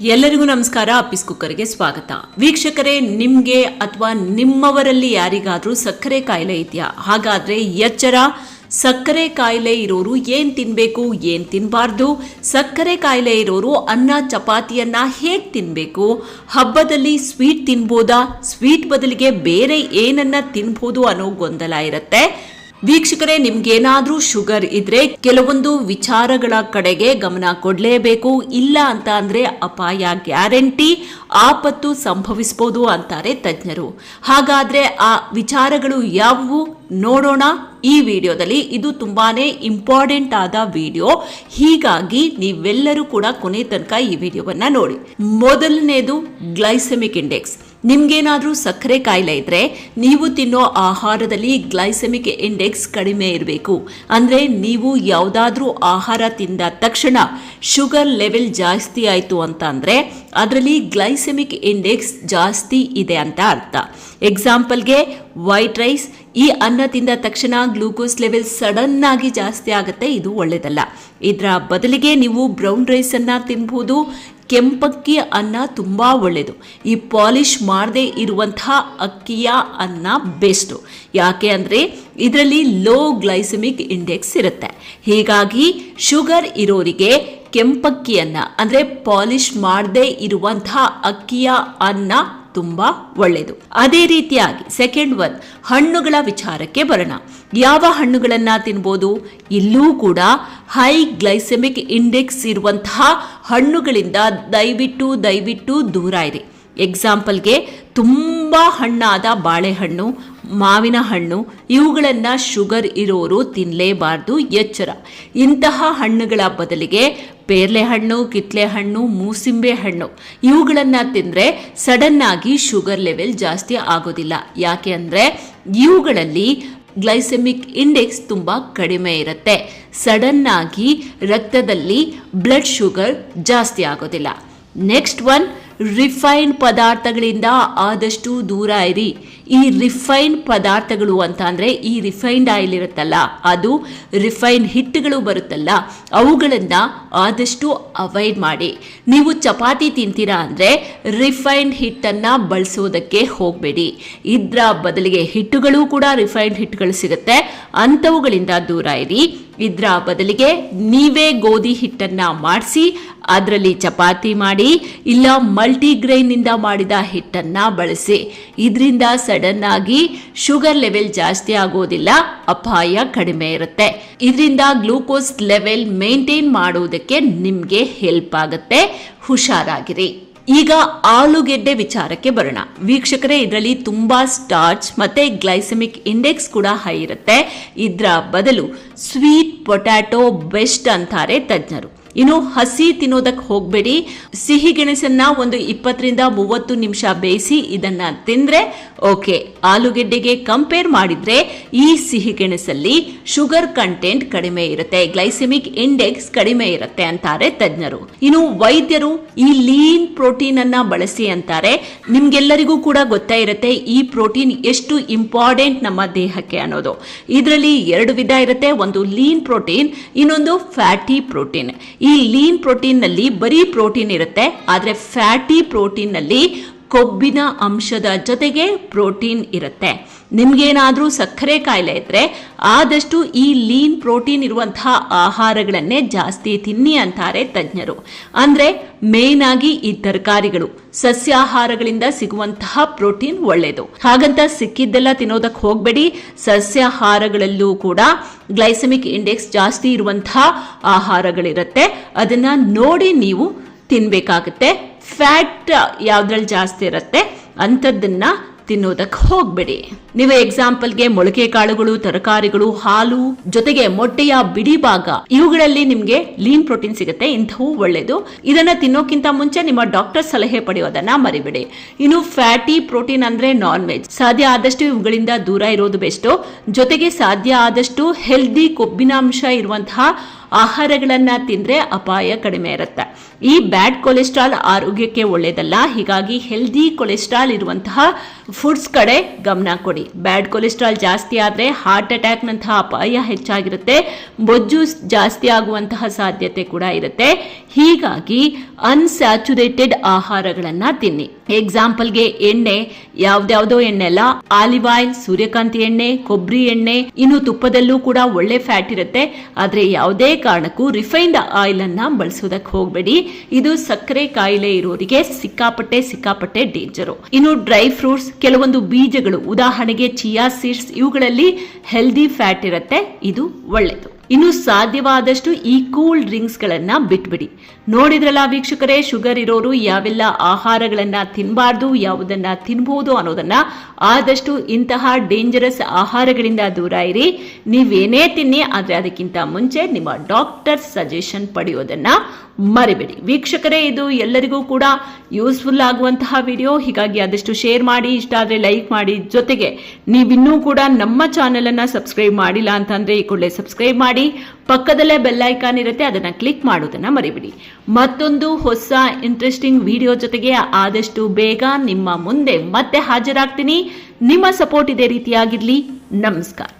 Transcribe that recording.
ಎಲ್ಲರಿಗೂ ನಮಸ್ಕಾರ. ಅಪ್ಪಿಸ್ ಕುಕ್ಕರ್ಗೆ ಸ್ವಾಗತ. ವೀಕ್ಷಕರೇ, ನಿಮ್ಗೆ ಅಥವಾ ನಿಮ್ಮವರಲ್ಲಿ ಯಾರಿಗಾದ್ರೂ ಸಕ್ಕರೆ ಕಾಯಿಲೆ ಇದೆಯಾ? ಹಾಗಾದ್ರೆ ಎಚ್ಚರ, ಸಕ್ಕರೆ ಕಾಯಿಲೆ ಇರೋರು ಏನ್ ತಿನ್ಬೇಕು, ಏನ್ ತಿನ್ಬಾರ್ದು? ಸಕ್ಕರೆ ಕಾಯಿಲೆ ಇರೋರು ಅನ್ನ, ಚಪಾತಿಯನ್ನ ಹೇಗ್ ತಿನ್ಬೇಕು? ಹಬ್ಬದಲ್ಲಿ ಸ್ವೀಟ್ ತಿನ್ಬೋದಾ? ಸ್ವೀಟ್ ಬದಲಿಗೆ ಬೇರೆ ಏನನ್ನ ತಿನ್ಬೋದು ಅನ್ನೋ ಗೊಂದಲ ಇರುತ್ತೆ. ವೀಕ್ಷಕರೇ, ನಿಮ್ಗೇನಾದ್ರೂ ಶುಗರ್ ಇದ್ರೆ ಕೆಲವೊಂದು ವಿಚಾರಗಳ ಕಡೆಗೆ ಗಮನ ಕೊಡಲೇಬೇಕು. ಇಲ್ಲ ಅಂತ ಅಂದ್ರೆ ಅಪಾಯ ಗ್ಯಾರಂಟಿ, ಆಪತ್ತು ಸಂಭವಿಸಬಹುದು ಅಂತಾರೆ ತಜ್ಞರು. ಹಾಗಾದ್ರೆ ಆ ವಿಚಾರಗಳು ಯಾವುವು? ನೋಡೋಣ. ಈ ವಿಡಿಯೋದಲ್ಲಿ ಇದು ತುಂಬಾನೇ ಇಂಪಾರ್ಟೆಂಟ್ ಆದ ವಿಡಿಯೋ. ಹೀಗಾಗಿ ನೀವೆಲ್ಲರೂ ಕೂಡ ಕೊನೆ ತನಕ ಈ ವಿಡಿಯೋವನ್ನ ನೋಡಿ. ಮೊದಲನೇದು ಗ್ಲೈಸೆಮಿಕ್ ಇಂಡೆಕ್ಸ್. ನಿಮ್ಗೇನಾದ್ರೂ ಸಕ್ಕರೆ ಕಾಯಿಲೆ ಇದ್ರೆ ನೀವು ತಿನ್ನೋ ಆಹಾರದಲ್ಲಿ ಗ್ಲೈಸೆಮಿಕ್ ಇಂಡೆಕ್ಸ್ ಕಡಿಮೆ ಇರಬೇಕು. ಅಂದ್ರೆ ನೀವು ಯಾವುದಾದ್ರೂ ಆಹಾರ ತಿಂದ ತಕ್ಷಣ ಶುಗರ್ ಲೆವೆಲ್ ಜಾಸ್ತಿ ಆಯಿತು ಅಂತ ಅಂದ್ರೆ ಅದರಲ್ಲಿ ಗ್ಲೈಸೆಮಿಕ್ ಇಂಡೆಕ್ಸ್ ಜಾಸ್ತಿ ಇದೆ ಅಂತ ಅರ್ಥ. ಎಕ್ಸಾಂಪಲ್ಗೆ ವೈಟ್ ರೈಸ್ ಈ ಅನ್ನ ತಿಂದ ತಕ್ಷಣ ಗ್ಲೂಕೋಸ್ ಲೆವೆಲ್ ಸಡನ್ ಆಗಿ ಜಾಸ್ತಿ ಆಗುತ್ತೆ, ಇದು ಒಳ್ಳೆಯದಲ್ಲ ಇದರ ಬದಲಿಗೆ ನೀವು ಬ್ರೌನ್ ರೈಸ್ ಅನ್ನ ತಿನ್ಬಹುದು ಕೆಂಪಕ್ಕಿ ಅನ್ನ ತುಂಬ ಒಳ್ಳೆಯದು ಈ ಪಾಲಿಶ್ ಮಾಡದೇ ಇರುವಂತಹ ಅಕ್ಕಿಯ ಅನ್ನ ಬೆಸ್ಟು. ಯಾಕೆ ಅಂದರೆ ಇದರಲ್ಲಿ ಲೋ ಗ್ಲೈಸಮಿಕ್ ಇಂಡೆಕ್ಸ್ ಇರುತ್ತೆ. ಹೀಗಾಗಿ ಶುಗರ್ ಇರೋರಿಗೆ ಕೆಂಪಕ್ಕಿಯನ್ನ ಅಂದರೆ ಪಾಲಿಶ್ ಮಾಡದೇ ಇರುವಂತಹ ಅಕ್ಕಿಯ ಅನ್ನ ತುಂಬಾ ಒಳ್ಳೆಯದು. ಅದೇ ರೀತಿಯಾಗಿ ಸೆಕೆಂಡ್ ಒನ್ ಹಣ್ಣುಗಳ ವಿಚಾರಕ್ಕೆ ಬರೋಣ. ಯಾವ ಹಣ್ಣುಗಳನ್ನ ತಿನ್ಬೋದು? ಇಲ್ಲೂ ಕೂಡ ಹೈ ಗ್ಲೈಸೆಮಿಕ್ ಇಂಡೆಕ್ಸ್ ಇರುವಂತಹ ಹಣ್ಣುಗಳಿಂದ ದಯವಿಟ್ಟು ದಯವಿಟ್ಟು ದೂರ ಇರಿ. ಎಕ್ಸಾಂಪಲ್ಗೆ ತುಂಬ ಹಣ್ಣಾದ ಬಾಳೆಹಣ್ಣು, ಮಾವಿನ ಹಣ್ಣು, ಇವುಗಳನ್ನು ಶುಗರ್ ಇರೋರು ತಿನ್ನಲೇಬಾರ್ದು ಎಚ್ಚರ. ಇಂತಹ ಹಣ್ಣುಗಳ ಬದಲಿಗೆ ಪೇರ್ಲೆ ಹಣ್ಣು ಕಿತ್ಲೆ ಹಣ್ಣು ಮೂಸಿಂಬೆ ಹಣ್ಣು ಇವುಗಳನ್ನು ತಿಂದರೆ ಆಗಿ ಶುಗರ್ ಲೆವೆಲ್ ಜಾಸ್ತಿ ಆಗೋದಿಲ್ಲ. ಯಾಕೆ ಅಂದರೆ ಇವುಗಳಲ್ಲಿ ಗ್ಲೈಸೆಮಿಕ್ ಇಂಡೆಕ್ಸ್ ತುಂಬ ಕಡಿಮೆ ಇರುತ್ತೆ. ಸಡನ್ ಆಗಿ ರಕ್ತದಲ್ಲಿ ಬ್ಲಡ್ ಶುಗರ್ ಜಾಸ್ತಿ ಆಗೋದಿಲ್ಲ. ನೆಕ್ಸ್ಟ್ ಒನ್ ರಿಫೈನ್ಡ್ ಪದಾರ್ಥಗಳಿಂದ ಆದಷ್ಟು ದೂರ ಇರಿ. ಈ ರಿಫೈನ್ಡ್ ಪದಾರ್ಥಗಳು ಅಂತ ಅಂದರೆ ಈ ರಿಫೈನ್ಡ್ ಆಯಿಲ್ ಇರುತ್ತಲ್ಲ, ಅದು ರಿಫೈನ್ಡ್ ಹಿಟ್ಟುಗಳು ಬರುತ್ತಲ್ಲ, ಅವುಗಳನ್ನು ಆದಷ್ಟು ಅವಾಯ್ಡ್ ಮಾಡಿ. ನೀವು ಚಪಾತಿ ತಿಂತೀರಾ ಅಂದರೆ ರಿಫೈನ್ಡ್ ಹಿಟ್ಟನ್ನು ಬಳಸೋದಕ್ಕೆ ಹೋಗಬೇಡಿ. ಇದರ ಬದಲಿಗೆ ಹಿಟ್ಟುಗಳು ಕೂಡ ರಿಫೈನ್ಡ್ ಹಿಟ್ಟುಗಳು ಸಿಗುತ್ತೆ. ಅಂಥವುಗಳಿಂದ ದೂರ ಇರಿ. ಇದರ ಬದಲಿಗೆ ನೀವೇ ಗೋಧಿ ಹಿಟ್ಟನ್ನ ಮಾಡಿಸಿ, ಅದರಲ್ಲಿ ಚಪಾತಿ ಮಾಡಿ, ಇಲ್ಲ ಮಲ್ಟಿಗ್ರೈನ್ನಿಂದ ಮಾಡಿದ ಹಿಟ್ಟನ್ನ ಬಳಸಿ. ಇದರಿಂದ ಸಡನ್ ಆಗಿ ಶುಗರ್ ಲೆವೆಲ್ ಜಾಸ್ತಿ ಆಗೋದಿಲ್ಲ, ಅಪಾಯ ಕಡಿಮೆ ಇರುತ್ತೆ. ಇದರಿಂದ ಗ್ಲೂಕೋಸ್ ಲೆವೆಲ್ ಮೇಂಟೈನ್ ಮಾಡುವುದಕ್ಕೆ ನಿಮಗೆ ಹೆಲ್ಪ್ ಆಗುತ್ತೆ. ಹುಷಾರಾಗಿರಿ. ಈಗ ಆಲೂಗೆಡ್ಡೆ ವಿಚಾರಕ್ಕೆ ಬರೋಣ. ವೀಕ್ಷಕರೇ, ಇದರಲ್ಲಿ ತುಂಬಾ ಸ್ಟಾರ್ಚ್ ಮತ್ತೆ ಗ್ಲೈಸೆಮಿಕ್ ಇಂಡೆಕ್ಸ್ ಕೂಡ ಹೈ ಇರುತ್ತೆ. ಇದರ ಬದಲು ಸ್ವೀಟ್ ಪೊಟ್ಯಾಟೊ ಬೆಸ್ಟ್ ಅಂತಾರೆ ತಜ್ಞರು. ಇನ್ನು ಹಸಿ ತಿನ್ನೋದಕ್ಕೆ ಹೋಗಬೇಡಿ. ಸಿಹಿ ಗೆಣಸನ್ನ ಒಂದು ಇಪ್ಪತ್ತರಿಂದ ಮೂವತ್ತು ನಿಮಿಷ ಬೇಯಿಸಿ ಇದನ್ನ ತಿಂದ್ರೆ, ಓಕೆ, ಆಲೂಗೆಡ್ಡೆಗೆ ಕಂಪೇರ್ ಮಾಡಿದ್ರೆ ಈ ಸಿಹಿ ಗೆಣಸಲ್ಲಿ ಶುಗರ್ ಕಂಟೆಂಟ್ ಕಡಿಮೆ ಇರುತ್ತೆ ಗ್ಲೈಸೆಮಿಕ್ ಇಂಡೆಕ್ಸ್ ಕಡಿಮೆ ಇರುತ್ತೆ ಅಂತಾರೆ ತಜ್ಞರು. ಇನ್ನು ವೈದ್ಯರು ಈ ಲೀನ್ ಪ್ರೋಟೀನ್ ಅನ್ನ ಬಳಸಿ ಅಂತಾರೆ. ನಿಮ್ಗೆಲ್ಲರಿಗೂ ಕೂಡ ಗೊತ್ತಾ ಇರುತ್ತೆ ಈ ಪ್ರೋಟೀನ್ ಎಷ್ಟು ಇಂಪಾರ್ಟೆಂಟ್ ನಮ್ಮ ದೇಹಕ್ಕೆ ಅನ್ನೋದು. ಇದರಲ್ಲಿ ಎರಡು ವಿಧ ಇರುತ್ತೆ, ಒಂದು ಲೀನ್ ಪ್ರೋಟೀನ್ ಇನ್ನೊಂದು ಫ್ಯಾಟಿ ಪ್ರೋಟೀನ್ ಈ ಲೀನ್ ಪ್ರೋಟೀನ್ನಲ್ಲಿ ಬರೀ ಪ್ರೋಟೀನ್ ಇರುತ್ತೆ ಆದರೆ ಫ್ಯಾಟಿ ಪ್ರೋಟೀನ್ನಲ್ಲಿ ಕೊಬ್ಬಿನ ಅಂಶದ ಜೊತೆಗೆ ಪ್ರೋಟೀನ್ ಇರುತ್ತೆ. ನಿಮ್ಗೇನಾದರೂ ಸಕ್ಕರೆ ಕಾಯಿಲೆ ಇದ್ರೆ ಆದಷ್ಟು ಈ ಲೀನ್ ಪ್ರೋಟೀನ್ ಇರುವಂತಹ ಆಹಾರಗಳನ್ನೇ ಜಾಸ್ತಿ ತಿನ್ನಿ ಅಂತಾರೆ ತಜ್ಞರು. ಅಂದ್ರೆ ಮೇನ್ ಆಗಿ ಈ ತರಕಾರಿಗಳು, ಸಸ್ಯಾಹಾರಗಳಿಂದ ಸಿಗುವಂತಹ ಪ್ರೋಟೀನ್ ಒಳ್ಳೆಯದು ಹಾಗಂತ ಸಿಕ್ಕಿದ್ದೆಲ್ಲ ತಿನ್ನೋದಕ್ಕೆ ಹೋಗಬೇಡಿ. ಸಸ್ಯಾಹಾರಗಳಲ್ಲೂ ಕೂಡ ಗ್ಲೈಸೆಮಿಕ್ ಇಂಡೆಕ್ಸ್ ಜಾಸ್ತಿ ಇರುವಂತಹ ಆಹಾರಗಳಿರುತ್ತೆ. ಅದನ್ನ ನೋಡಿ ನೀವು ತಿನ್ಬೇಕಾಗುತ್ತೆ. ಫ್ಯಾಟ್ ಯಾವ್ದ್ರಲ್ಲಿ ಜಾಸ್ತಿ ಇರುತ್ತೆ, ಅಂಥದ್ದನ್ನ ತಿನ್ನೋದಕ್ಕೆ ಹೋಗ್ಬೇಡಿ. ನೀವು ಎಕ್ಸಾಂಪಲ್ಗೆ ಮೊಳಕೆ ಕಾಳುಗಳು ತರಕಾರಿಗಳು, ಹಾಲು, ಜೊತೆಗೆ ಮೊಟ್ಟೆಯ ಬಿಡಿ ಭಾಗ ಇವುಗಳಲ್ಲಿ ನಿಮ್ಗೆ ಲೀನ್ ಪ್ರೋಟೀನ್ ಸಿಗುತ್ತೆ, ಇಂಥವು ಒಳ್ಳೇದು. ಇದನ್ನ ತಿನ್ನೋಕ್ಕಿಂತ ಮುಂಚೆ ನಿಮ್ಮ ಡಾಕ್ಟರ್ ಸಲಹೆ ಪಡೆಯೋದನ್ನ ಮರಿಬೇಡಿ. ಇನ್ನು ಫ್ಯಾಟಿ ಪ್ರೋಟೀನ್ ಅಂದ್ರೆ ನಾನ್ ವೆಜ್ ಸಾಧ್ಯ ಆದಷ್ಟು ಇವುಗಳಿಂದ ದೂರ ಇರೋದು ಬೆಸ್ಟ್. ಜೊತೆಗೆ ಸಾಧ್ಯ ಆದಷ್ಟು ಹೆಲ್ದಿ ಕೊಬ್ಬಿನಾಂಶ ಇರುವಂತಹ ಆಹಾರಗಳನ್ನ ತಿಂದ್ರೆ ಅಪಾಯ ಕಡಿಮೆ ಇರುತ್ತೆ. ಈ ಬ್ಯಾಡ್ ಕೊಲೆಸ್ಟ್ರಾಲ್ ಆರೋಗ್ಯಕ್ಕೆ ಒಳ್ಳೆಯದಲ್ಲ ಹೀಗಾಗಿ ಹೆಲ್ದಿ ಕೊಲೆಸ್ಟ್ರಾಲ್ ಇರುವಂತಹ ಫುಡ್ಸ್ ಕಡೆ ಗಮನ ಕೊಡಿ. ಬ್ಯಾಡ್ ಕೊಲೆಸ್ಟ್ರಾಲ್ ಜಾಸ್ತಿ ಆದರೆ ಹಾರ್ಟ್ ಅಟ್ಯಾಕ್ನಂತಹ ಅಪಾಯ ಹೆಚ್ಚಾಗಿರುತ್ತೆ, ಬೊಜ್ಜು ಜಾಸ್ತಿ ಆಗುವಂತಹ ಸಾಧ್ಯತೆ ಕೂಡ ಇರುತ್ತೆ. ಹೀಗಾಗಿ ಅನ್ಸ್ಯಾಚುರೇಟೆಡ್ ಆಹಾರಗಳನ್ನ ತಿನ್ನಿ. ಎಕ್ಸಾಂಪಲ್ಗೆ ಎಣ್ಣೆ, ಯಾವ್ದ್ಯಾವ್ದೋ ಎಣ್ಣೆ ಅಲ್ಲ ಆಲಿವ್ ಆಯಿಲ್ ಸೂರ್ಯಕಾಂತಿ ಎಣ್ಣೆ ಕೊಬ್ಬರಿ ಎಣ್ಣೆ, ಇನ್ನು ತುಪ್ಪದಲ್ಲೂ ಕೂಡ ಒಳ್ಳೆ ಫ್ಯಾಟ್ ಇರುತ್ತೆ. ಆದ್ರೆ ಯಾವುದೇ ಕಾರಣಕ್ಕೂ ರಿಫೈನ್ಡ್ ಆಯಿಲ್ ಅನ್ನ ಬಳಸೋದಕ್ಕೆ ಹೋಗಬೇಡಿ. ಇದು ಸಕ್ಕರೆ ಕಾಯಿಲೆ ಇರೋರಿಗೆ ಸಿಕ್ಕಾಪಟ್ಟೆ ಸಿಕ್ಕಾಪಟ್ಟೆ ಡೇಂಜರು ಇನ್ನು ಡ್ರೈ ಫ್ರೂಟ್ಸ್ ಕೆಲವೊಂದು ಬೀಜಗಳು, ಉದಾಹರಣೆಗೆ ಚಿಯಾ ಸೀಡ್ಸ್ ಇವುಗಳಲ್ಲಿ ಹೆಲ್ದಿ ಫ್ಯಾಟ್ ಇರುತ್ತೆ. ಇದು ಒಳ್ಳೆಯದು ಇನ್ನು ಸಾಧ್ಯವಾದಷ್ಟು ಈ ಕೂಲ್ ಡ್ರಿಂಕ್ಸ್ ಗಳನ್ನ ಬಿಟ್ಬಿಡಿ. ನೋಡಿದ್ರಲ್ಲ ವೀಕ್ಷಕರೇ, ಶುಗರ್ ಇರೋರು ಯಾವೆಲ್ಲ ಆಹಾರಗಳನ್ನ ತಿನ್ನಬಾರ್ದು ಯಾವುದನ್ನ ತಿನ್ಬಹುದು ಅನ್ನೋದನ್ನ ಆದಷ್ಟು ಇಂತಹ ಡೇಂಜರಸ್ ಆಹಾರಗಳಿಂದ ದೂರ ಇರಿ. ನೀವೇನೇ ತಿನ್ನಿ, ಆದ್ರೆ ಅದಕ್ಕಿಂತ ಮುಂಚೆ ನಿಮ್ಮ ಡಾಕ್ಟರ್ ಸಜೆಷನ್ ಪಡೆಯೋದನ್ನ ಮರಿಬೇಡಿ. ವೀಕ್ಷಕರೇ, ಇದು ಎಲ್ಲರಿಗೂ ಕೂಡ ಯೂಸ್ಫುಲ್ ಆಗುವಂತಹ ವಿಡಿಯೋ. ಹೀಗಾಗಿ ಆದಷ್ಟು ಶೇರ್ ಮಾಡಿ, ಇಷ್ಟ ಆದರೆ ಲೈಕ್ ಮಾಡಿ. ಜೊತೆಗೆ ನೀವಿನ್ನೂ ಕೂಡ ನಮ್ಮ ಚಾನೆಲ್ ಅನ್ನ ಸಬ್ಸ್ಕ್ರೈಬ್ ಮಾಡಿಲ್ಲ ಅಂತಂದರೆ ಈ ಕೂಡಲೇ ಸಬ್ಸ್ಕ್ರೈಬ್ ಮಾಡಿ. ಪಕ್ಕದಲ್ಲೇ ಬೆಲ್ ಐಕಾನ್ ಇರುತ್ತೆ, ಅದನ್ನ ಕ್ಲಿಕ್ ಮಾಡೋದನ್ನ ಮರಿಬಿಡಿ. ಮತ್ತೊಂದು ಹೊಸ ಇಂಟ್ರೆಸ್ಟಿಂಗ್ ವಿಡಿಯೋ ಜೊತೆಗೆ ಆದಷ್ಟು ಬೇಗ ನಿಮ್ಮ ಮುಂದೆ ಮತ್ತೆ ಹಾಜರಾಗ್ತೀನಿ. ನಿಮ್ಮ ಸಪೋರ್ಟ್ ಇದೇ ರೀತಿಯಾಗಿರಲಿ. ನಮಸ್ಕಾರ.